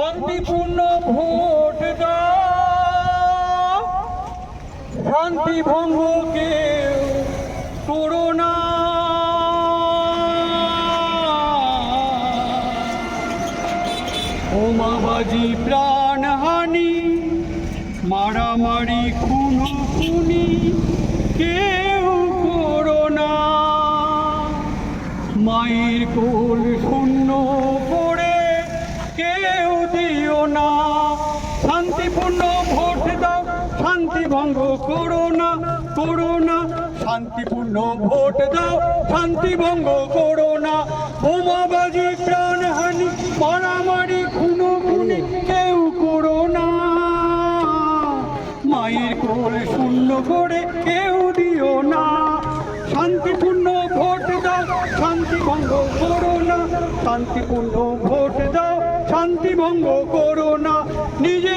শান্তিপূর্ণ ভোট শান্তি ভঙ্গ কেউ করোনা বোমাবাজি, প্রাণহানি, মারামারি খুনো খুনি কেউ করোনা মায়ের কোল ভঙ্গ করো না করো না। শান্তিপূর্ণ ভোট দাও, শান্তি ভঙ্গ করো না। বোমাবাজি, প্রাণহানি, মারামারি খুনো খুনি কেউ করো না। মায়ের কোল শূন্য করে কেউ দিও না। শান্তিপূর্ণ ভোট দাও, শান্তি ভঙ্গ করো না। শান্তিপূর্ণ ভোট দাও, শান্তি ভঙ্গ করো না। নিজে